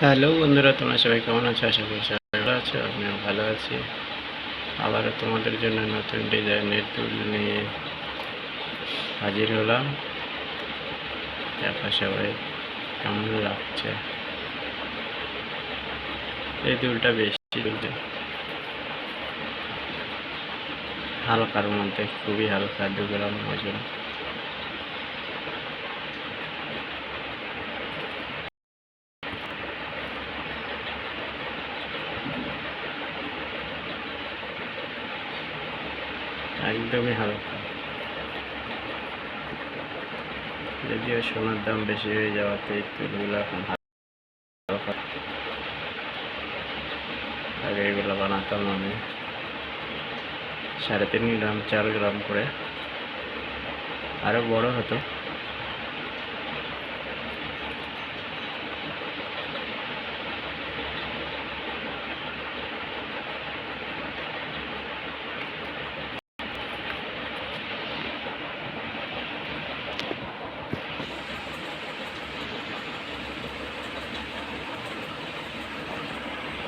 Hello বন্ধুরা, তোমরা সবাই কেমন আছো? আশা করি সবাই ভালো আছো, আমিও ভালো আছি। আবারও তোমাদের জন্য নতুন ডিজাইনের টুল নিয়ে হাজির হলাম। দেখা সবাই কেমন লাগছে। এই দুলটা বেশি তুলতে হালকার মধ্যে, খুবই হালকা, দু গ্রাম ওজন। একদমই হালকা। যদিও সোনার দাম বেশি হয়ে যাওয়াতে তুলগুলো এখন হালকা। আগে এগুলো বানাতাম আমি। সাড়ে তিন গ্রাম, চার গ্রাম করে। আরও বড় হতো।